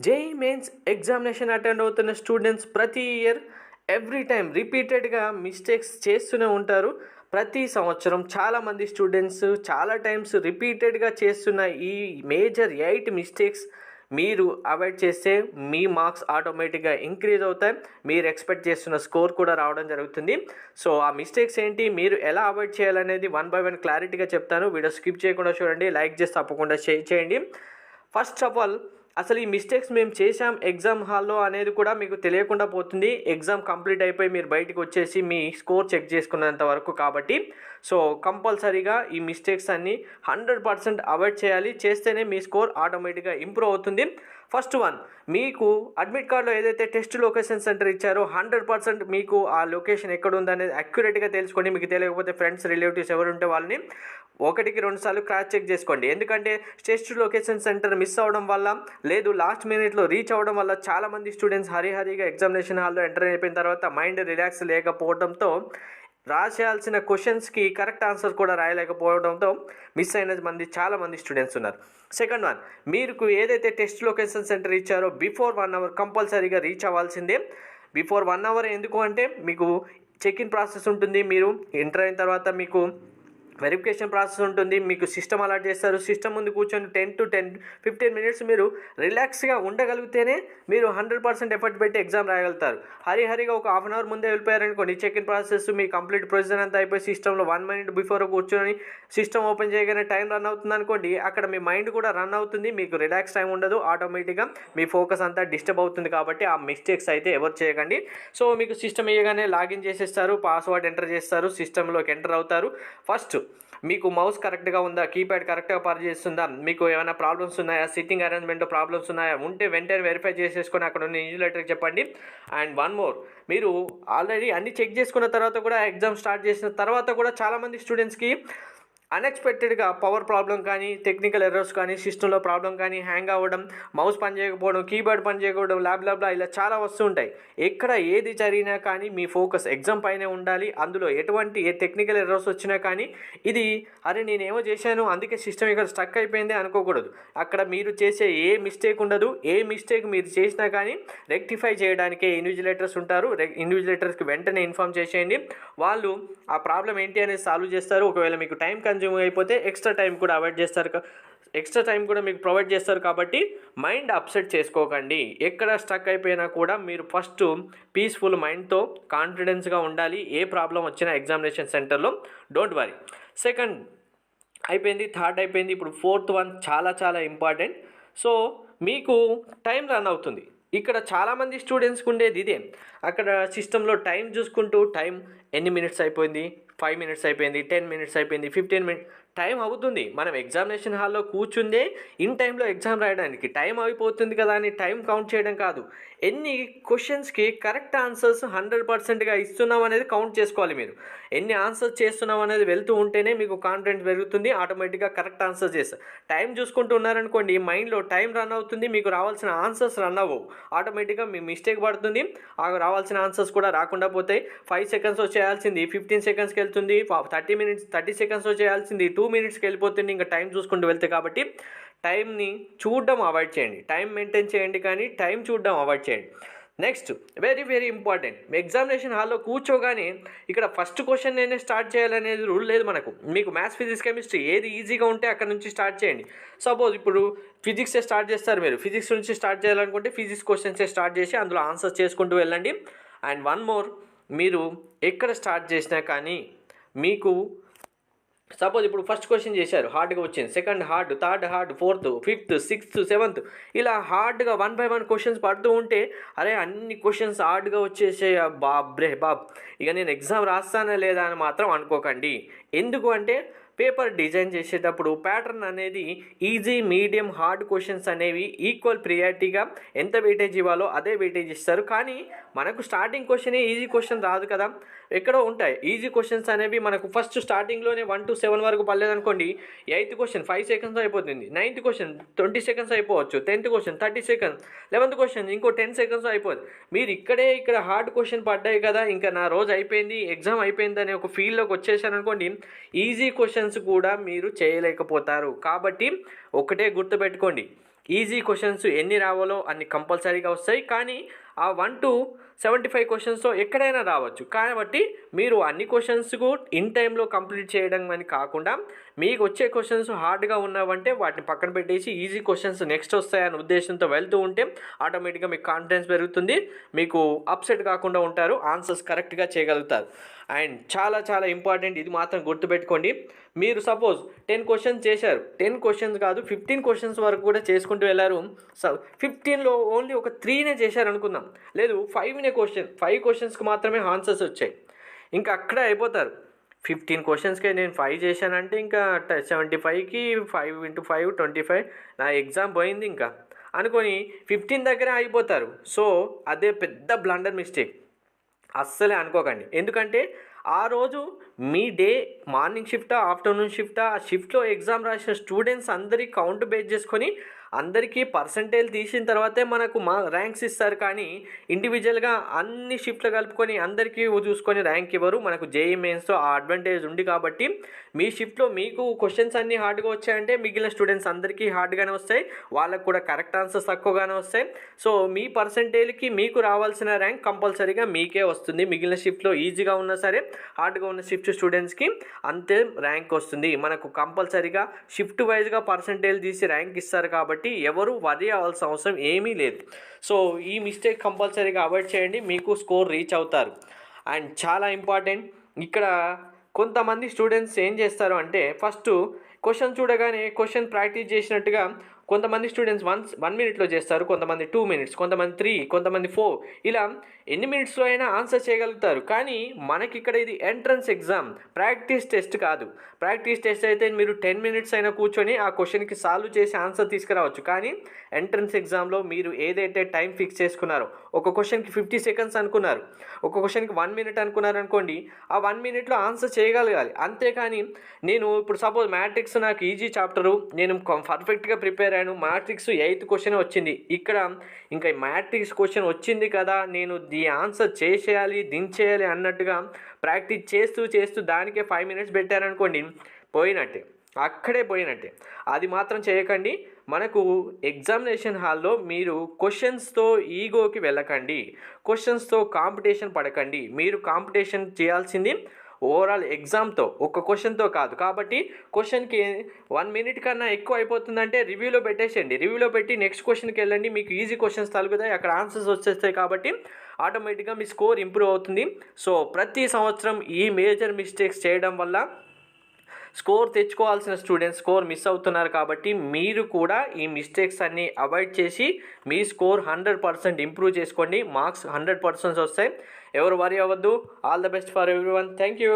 JEE mains examination attend అవుతున్న students ప్రతి year every time రిపీటెడ్గా మిస్టేక్స్ చేస్తూనే ఉంటారు. ప్రతి సంవత్సరం చాలామంది స్టూడెంట్స్ చాలా టైమ్స్ రిపీటెడ్గా చేస్తున్న ఈ మేజర్ ఎయిట్ మిస్టేక్స్ మీరు అవాయిడ్ చేస్తే మీ మార్క్స్ ఆటోమేటిక్గా ఇంక్రీజ్ అవుతాయి. మీరు ఎక్స్పెక్ట్ చేస్తున్న స్కోర్ కూడా రావడం జరుగుతుంది. సో ఆ మిస్టేక్స్ ఏంటి? మీరు ఎలా అవాయిడ్ చేయాలనేది వన్ బై వన్ క్లారిటీగా చెప్తాను. వీడియో స్కిప్ చేయకుండా చూడండి. లైక్ చేసి తప్పకుండా షేర్ చేయండి. ఫస్ట్ ఆఫ్ ఆల్ అసలు ఈ మిస్టేక్స్ మేము చేశాం ఎగ్జామ్ హాల్లో అనేది కూడా మీకు తెలియకుండా పోతుంది. ఎగ్జామ్ కంప్లీట్ అయిపోయి మీరు బయటకు వచ్చేసి మీ స్కోర్ చెక్ చేసుకున్నంత వరకు కాబట్టి. సో కంపల్సరీగా ఈ మిస్టేక్స్ అన్ని హండ్రెడ్ పర్సెంట్ అవాయిడ్ చేయాలి. చేస్తేనే మీ స్కోర్ ఆటోమేటిక్గా ఇంప్రూవ్ అవుతుంది. ఫస్ట్ వన్ మీకు అడ్మిట్ కార్డులో ఏదైతే టెస్ట్ లొకేషన్ సెంటర్ ఇచ్చారో హండ్రెడ్ పర్సెంట్ మీకు ఆ లొకేషన్ ఎక్కడ ఉందనేది అక్యురేట్గా తెలుసుకోండి మీకు తెలియకపోతే ఫ్రెండ్స్ రిలేటివ్స్ ఎవరు ఉంటే వాళ్ళని ఒకటికి రెండు సార్లు క్రాస్ చెక్ చేసుకోండి. ఎందుకంటే టెస్ట్ లొకేషన్ సెంటర్ మిస్ అవ్వడం వల్ల లేదు లాస్ట్ మినిట్లో రీచ్ అవ్వడం వల్ల చాలామంది స్టూడెంట్స్ హరిహరిగా ఎగ్జామినేషన్ హాల్లో ఎంటర్ అయిపోయిన తర్వాత మైండ్ రిలాక్స్ లేకపోవడంతో రాసేయాల్సిన క్వశ్చన్స్కి కరెక్ట్ ఆన్సర్ కూడా రాయలేకపోవడంతో మిస్ అయిన మంది చాలామంది స్టూడెంట్స్ ఉన్నారు. సెకండ్ వన్ మీకు ఏదైతే టెస్ట్ లొకేషన్ సెంటర్ ఇచ్చారో బిఫోర్ వన్ అవర్ కంపల్సరీగా రీచ్ అవ్వాల్సిందే. బిఫోర్ వన్ అవర్ ఎందుకు అంటే మీకు చెక్ ఇన్ ప్రాసెస్ ఉంటుంది. మీరు ఎంటర్ అయిన తర్వాత మీకు వెరిఫికేషన్ ప్రాసెస్ ఉంటుంది. మీకు సిస్టమ్ అలాట్ చేస్తారు. సిస్టమ్ ముందు కూర్చొని ten to ten fifteen minutes మీరు రిలాక్స్గా ఉండగలిగితేనే మీరు హండ్రెడ్ పర్సెంట్ ఎఫర్ట్ పెట్టి ఎగ్జామ్ రాయగలుగుతారు. హరిహరిగా ఒక హాఫ్ అన్ అవర్ ముందే వెళ్ళిపోయారనుకోండి. చెక్ ఇన్ ప్రాసెస్ మీ కంప్లీట్ ప్రొసీజర్ అంతా అయిపోయి సిస్టంలో వన్ మినిట్ బిఫోర్ కూర్చొని సిస్టమ్ ఓపెన్ చేయగానే టైం రన్ అవుతుంది అనుకోండి అక్కడ మీ మైండ్ కూడా రన్ అవుతుంది. మీకు రిలాక్స్ టైం ఉండదు. ఆటోమేటిక్గా మీ ఫోకస్ అంతా డిస్టర్బ్ అవుతుంది కాబట్టి ఆ మిస్టేక్స్ అయితే ఎవరు చేయకండి. సో మీకు సిస్టమ్ ఇవ్వగానే లాగిన్ చేసేస్తారు. పాస్వర్డ్ ఎంటర్ చేస్తారు. సిస్టంలోకి ఎంటర్ అవుతారు. ఫస్ట్ మీకు మౌస్ కరెక్ట్గా ఉందా? కీప్యాడ్ కరెక్ట్గా పనిచేస్తుందా మీకు ఏమైనా ప్రాబ్లమ్స్ ఉన్నాయా? సిట్టింగ్ అరేంజ్మెంట్ ప్రాబ్లమ్స్ ఉన్నాయా? ఉంటే వెంటనే వెరిఫై చేసేసుకొని అక్కడ ఉన్న ఇంజులేటర్కి చెప్పండి. అండ్ వన్ మోర్ మీరు ఆల్రెడీ అన్ని చెక్ చేసుకున్న తర్వాత కూడా ఎగ్జామ్ స్టార్ట్ చేసిన తర్వాత కూడా చాలామంది స్టూడెంట్స్కి అన్ఎక్స్పెక్టెడ్గా పవర్ ప్రాబ్లం కానీ టెక్నికల్ ఎర్రర్స్ కానీ సిస్టంలో ప్రాబ్లం కానీ హ్యాంగ్ అవ్వడం మౌస్ పని చేయకపోవడం కీబోర్డ్ పని చేయకపోవడం ల్యాబ్ ఇలా చాలా వస్తూ ఉంటాయి. ఎక్కడ ఏది జరిగినా కానీ మీ ఫోకస్ ఎగ్జామ్ పైనే ఉండాలి. అందులో ఎటువంటి ఏ టెక్నికల్ ఎర్రర్స్ వచ్చినా కానీ ఇది అరే నేనేమో చేశాను అందుకే సిస్టమ్ ఇక్కడ స్టక్ అయిపోయింది అనుకోకూడదు. అక్కడ మీరు చేసే ఏ మిస్టేక్ ఉండదు. ఏ మిస్టేక్ మీరు చేసినా కానీ రెక్టిఫై చేయడానికే ఇన్విజిలేటర్స్ ఉంటారు. ఇన్విజిలేటర్స్కి వెంటనే ఇన్ఫామ్ చేసేయండి. వాళ్ళు ఆ ప్రాబ్లం ఏంటి అనేది సాల్వ్ చేస్తారు. ఒకవేళ మీకు టైం కన్జ్యూమ్ అయిపోతే ఎక్స్ట్రా టైం కూడా అవాయిడ్ చేస్తారు ఎక్స్ట్రా టైం కూడా మీకు ప్రొవైడ్ చేస్తారు కాబట్టి మైండ్ అప్సెట్ చేసుకోకండి. ఎక్కడ స్టక్ అయిపోయినా కూడా మీరు ఫస్ట్ పీస్ఫుల్ మైండ్తో కాన్ఫిడెన్స్గా ఉండాలి. ఏ ప్రాబ్లం వచ్చినా ఎగ్జామినేషన్ సెంటర్లో డోంట్ వరీ సెకండ్ అయిపోయింది థర్డ్ అయిపోయింది. ఇప్పుడు ఫోర్త్ వన్ చాలా చాలా ఇంపార్టెంట్ సో మీకు టైం రన్ అవుతుంది. ఇక్కడ చాలామంది స్టూడెంట్స్కి ఉండేది ఇదే. అక్కడ సిస్టంలో టైం చూసుకుంటూ టైం ఎన్ని మినిట్స్ అయిపోయింది? ఫైవ్ మినిట్స్ అయిపోయింది టెన్ మినిట్స్ అయిపోయింది ఫిఫ్టీన్ మినిట్ టైం అవుతుంది. మనం ఎగ్జామినేషన్ హాల్లో కూర్చుందే ఇన్ టైంలో ఎగ్జామ్ రాయడానికి టైం అయిపోతుంది కదా అని టైం కౌంట్ చేయడం కాదు. ఎన్ని క్వశ్చన్స్కి కరెక్ట్ ఆన్సర్స్ హండ్రెడ్ పర్సెంట్గా ఇస్తున్నాం అనేది కౌంట్ చేసుకోవాలి మీరు. ఎన్ని ఆన్సర్స్ చేస్తున్నాం అనేది వెళ్తూ ఉంటేనే మీకు కాన్ఫిడెన్స్ పెరుగుతుంది ఆటోమేటిక్గా కరెక్ట్ ఆన్సర్ చేస్తారు టైం చూసుకుంటూ ఉన్నారనుకోండి మైండ్లో టైం రన్ అవుతుంది మీకు రావాల్సిన ఆన్సర్స్ రన్ అవ్వవు. ఆటోమేటిక్గా మీ మిస్టేక్ పడుతుంది ఆ రావాల్సిన ఆన్సర్స్ కూడా రాకుండా పోతాయి. ఫైవ్ సెకండ్స్లో చేయాల్సింది ఫిఫ్టీన్ సెకండ్స్కి వెళ్తుంది థర్టీ మినిట్స్ థర్టీ సెకండ్స్లో చేయాల్సింది టూ మినిట్స్కి వెళ్ళిపోతుంది ఇంకా టైం చూసుకుంటూ వెళ్తే కాబట్టి టైంని చూడడం అవాయిడ్ చేయండి. టైం మెయింటైన్ చేయండి కానీ టైం చూడడం అవాయిడ్ చేయండి. Next very very important. Examination హాల్లో కూర్చోగానే ఇక్కడ ఫస్ట్ క్వశ్చన్ నేనే స్టార్ట్ చేయాలనేది రూల్ లేదు మనకు. మీకు మ్యాథ్స్ ఫిజిక్స్ కెమిస్ట్రీ ఏది ఈజీగా ఉంటే అక్కడ నుంచి స్టార్ట్ చేయండి. సపోజ్ ఇప్పుడు ఫిజిక్సే స్టార్ట్ చేస్తారు మీరు. ఫిజిక్స్ నుంచి స్టార్ట్ చేయాలనుకుంటే ఫిజిక్స్ క్వశ్చన్సే స్టార్ట్ చేసి అందులో ఆన్సర్స్ చేసుకుంటూ వెళ్ళండి. అండ్ వన్ మోర్ మీరు ఎక్కడ స్టార్ట్ చేసినా కానీ మీకు సపోజ్ ఇప్పుడు ఫస్ట్ క్వశ్చన్ చేశారు హార్డ్గా వచ్చింది. Second hard third hard fourth fifth sixth seventh ఇలా హార్డ్గా వన్ బై వన్ క్వశ్చన్స్ పడుతూ ఉంటే అరే అన్ని క్వశ్చన్స్ హార్డ్గా వచ్చేసే బాబ్రే బాబ్ ఇక నేను ఎగ్జామ్ రాస్తానా లేదా అని మాత్రం అనుకోకండి. ఎందుకు అంటే పేపర్ డిజైన్ చేసేటప్పుడు ప్యాటర్న్ అనేది ఈజీ మీడియం హార్డ్ క్వశ్చన్స్ అనేవి ఈక్వల్ ప్రియారిటీగా ఎంత వెయిటేజ్ ఇవ్వాలో అదే వెయిటేజ్ ఇస్తారు. కానీ మనకు స్టార్టింగ్ క్వశ్చనే ఈజీ క్వశ్చన్ రాదు కదా. ఎక్కడో ఉంటాయి. ఈజీ క్వశ్చన్స్ అనేవి మనకు ఫస్ట్ స్టార్టింగ్లోనే వన్ టు సెవెన్ వరకు పర్లేదనుకోండి ఎయిత్ క్వశ్చన్ ఫైవ్ సెకండ్స్ అయిపోతుంది. నైన్త్ క్వశ్చన్ ట్వంటీ సెకండ్స్ అయిపోవచ్చు. Tenth question thirty seconds eleventh question ఇంకో టెన్ సెకండ్స్ అయిపోతుంది మీరు ఇక్కడే ఇక్కడ హార్డ్ క్వశ్చన్ పడ్డాయి కదా. ఇంకా నా రోజు అయిపోయింది ఎగ్జామ్ అయిపోయింది అనే ఒక ఫీల్డ్లోకి వచ్చేసాను అనుకోండి ఈజీ క్వశ్చన్స్ కూడా మీరు చేయలేకపోతారు. కాబట్టి ఒకటే గుర్తుపెట్టుకోండి. ఈజీ క్వశ్చన్స్ ఎన్ని రావాలో అన్ని కంపల్సరీగా వస్తాయి. కానీ ఆ వన్ టూ సెవెంటీ ఫైవ్ క్వశ్చన్స్తో ఎక్కడైనా రావచ్చు. కాబట్టి మీరు అన్ని క్వశ్చన్స్కు ఇన్ టైంలో కంప్లీట్ చేయడం అని కాకుండా మీకు వచ్చే క్వశ్చన్స్ హార్డ్గా ఉన్నావంటే వాటిని పక్కన పెట్టేసి ఈజీ క్వశ్చన్స్ నెక్స్ట్ వస్తాయనే ఉద్దేశంతో వెళ్తూ ఉంటే ఆటోమేటిక్గా మీకు కాన్ఫిడెన్స్ పెరుగుతుంది. మీకు అప్సెట్ కాకుండా ఉంటారు ఆన్సర్స్ కరెక్ట్గా చేయగలుగుతారు. అండ్ చాలా చాలా ఇంపార్టెంట్ ఇది మాత్రం గుర్తుపెట్టుకోండి. మీరు సపోజ్ టెన్ క్వశ్చన్స్ చేశారు. టెన్ క్వశ్చన్స్ కాదు ఫిఫ్టీన్ క్వశ్చన్స్ వరకు కూడా చేసుకుంటూ వెళ్ళారు. సో ఫిఫ్టీన్లో ఓన్లీ ఒక త్రీనే చేశారు అనుకుందాం లేదు ఫైవ్నే క్వశ్చన్ ఫైవ్ క్వశ్చన్స్కి మాత్రమే ఆన్సర్స్ వచ్చాయి. ఇంకా అక్కడే అయిపోతారు. ఫిఫ్టీన్ క్వశ్చన్స్కే నేను ఫైవ్ చేశానంటే ఇంకా సెవెంటీ ఫైవ్కి five into five twenty five నా ఎగ్జామ్ పోయింది ఇంకా. అనుకొని ఫిఫ్టీన్ దగ్గరే అయిపోతారు సో అదే పెద్ద బ్లండర్ మిస్టేక్. అస్సలే అనుకోకండి. ఎందుకంటే ఆ రోజు మీ డే మార్నింగ్ షిఫ్టా ఆఫ్టర్నూన్ షిఫ్టా ఆ షిఫ్ట్లో ఎగ్జామ్ రాసిన స్టూడెంట్స్ అందరి కౌంట్ బేస్ చేసుకొని అందరికీ పర్సంటేజ్ తీసిన తర్వాతే మనకు మా ర్యాంక్స్ ఇస్తారు. కానీ ఇండివిజువల్గా అన్ని షిఫ్ట్లు కలుపుకొని అందరికీ చూసుకొని ర్యాంక్ ఇవ్వరు. మనకు జేఈ మెయిన్స్తో ఆ అడ్వాంటేజ్ ఉంది కాబట్టి మీ షిఫ్ట్లో మీకు క్వశ్చన్స్ అన్నీ హార్డ్గా వచ్చాయంటే మిగిలిన స్టూడెంట్స్ అందరికీ హార్డ్గానే వస్తాయి. వాళ్ళకు కూడా కరెక్ట్ ఆన్సర్స్ తక్కువగానే వస్తాయి. సో మీ పర్సంటేజ్కి మీకు రావాల్సిన ర్యాంక్ కంపల్సరీగా మీకే వస్తుంది. మిగిలిన షిఫ్ట్లో ఈజీగా ఉన్నా సరే హార్డ్గా ఉన్న షిఫ్ట్ స్టూడెంట్స్కి అంతే ర్యాంక్ వస్తుంది. మనకు కంపల్సరీగా షిఫ్ట్ వైజ్గా పర్సంటేజ్ తీసి ర్యాంక్ ఇస్తారు కాబట్టి ఎవరు వరి అవ్వాల్సిన అవసరం ఏమీ లేదు. సో ఈ మిస్టేక్ కంపల్సరీగా అవాయిడ్ చేయండి. మీకు స్కోర్ రీచ్ అవుతారు. అండ్ చాలా ఇంపార్టెంట్ ఇక్కడ కొంతమంది స్టూడెంట్స్ ఏం చేస్తారు అంటే ఫస్ట్ క్వశ్చన్ చూడగానే క్వశ్చన్ ప్రాక్టీస్ చేసినట్టుగా కొంతమంది స్టూడెంట్స్ వన్ వన్ మినిట్లో చేస్తారు కొంతమంది టూ మినిట్స్ కొంతమంది త్రీ కొంతమంది ఫోర్ ఇలా ఎన్ని మినిట్స్లో అయినా ఆన్సర్ చేయగలుగుతారు. కానీ మనకి ఇక్కడ ఇది ఎంట్రన్స్ ఎగ్జామ్. ప్రాక్టీస్ టెస్ట్ కాదు. ప్రాక్టీస్ టెస్ట్ అయితే మీరు టెన్ మినిట్స్ అయినా కూర్చొని ఆ క్వశ్చన్కి సాల్వ్ చేసి ఆన్సర్ తీసుకురావచ్చు. కానీ ఎంట్రన్స్ ఎగ్జామ్లో మీరు ఏదైతే టైం ఫిక్స్ చేసుకున్నారో ఒక క్వశ్చన్కి ఫిఫ్టీ సెకండ్స్ అనుకున్నారు ఒక క్వశ్చన్కి వన్ మినిట్ అనుకున్నారు అనుకోండి ఆ వన్ మినిట్లో ఆన్సర్ చేయగలగాలి. అంతేకాని నేను ఇప్పుడు సపోజ్ మ్యాట్రిక్స్ నాకు ఈజీ చాప్టరు నేను పర్ఫెక్ట్గా ప్రిపేర్ అయ్యాను మ్యాట్రిక్స్ ఎయిత్ క్వశ్చన్ వచ్చింది. ఇక్కడ ఇంకా మ్యాట్రిక్స్ క్వశ్చన్ వచ్చింది కదా నేను ఈ ఆన్సర్ చేసేయాలి దించేయాలి అన్నట్టుగా ప్రాక్టీస్ చేస్తూ చేస్తూ దానికే ఫైవ్ మినిట్స్ పెట్టారనుకోండి పోయినట్టే. అక్కడే పోయినట్టే. అది మాత్రం చేయకండి. మనకు ఎగ్జామినేషన్ హాల్లో మీరు క్వశ్చన్స్తో ఈగోకి వెళ్ళకండి. క్వశ్చన్స్తో కాంపిటీషన్ పడకండి. మీరు కాంపిటీషన్ చేయాల్సింది ఓవరాల్ ఎగ్జామ్తో ఒక క్వశ్చన్తో కాదు. కాబట్టి క్వశ్చన్కి వన్ మినిట్ కన్నా ఎక్కువ అయిపోతుందంటే రివ్యూలో పెట్టేసేయండి. రివ్యూలో పెట్టి నెక్స్ట్ క్వశ్చన్కి వెళ్ళండి. మీకు ఈజీ క్వశ్చన్స్ తలుగుతాయి. అక్కడ ఆన్సర్స్ వచ్చేస్తాయి కాబట్టి ఆటోమేటిక్గా మీ స్కోర్ ఇంప్రూవ్ అవుతుంది. సో ప్రతి సంవత్సరం ఈ మేజర్ మిస్టేక్స్ చేయడం వల్ల స్కోర్ తెచ్చుకోవాల్సిన స్టూడెంట్స్ స్కోర్ మిస్ అవుతున్నారు కాబట్టి మీరు కూడా ఈ మిస్టేక్స్ అన్నీ అవాయిడ్ చేసి మీ స్కోర్ హండ్రెడ్ పర్సెంట్ ఇంప్రూవ్ చేసుకోండి. మార్క్స్ హండ్రెడ్ పర్సెంట్ వస్తాయి. ఎవరు వరి అవ్వద్దు. All the best for every one thank you.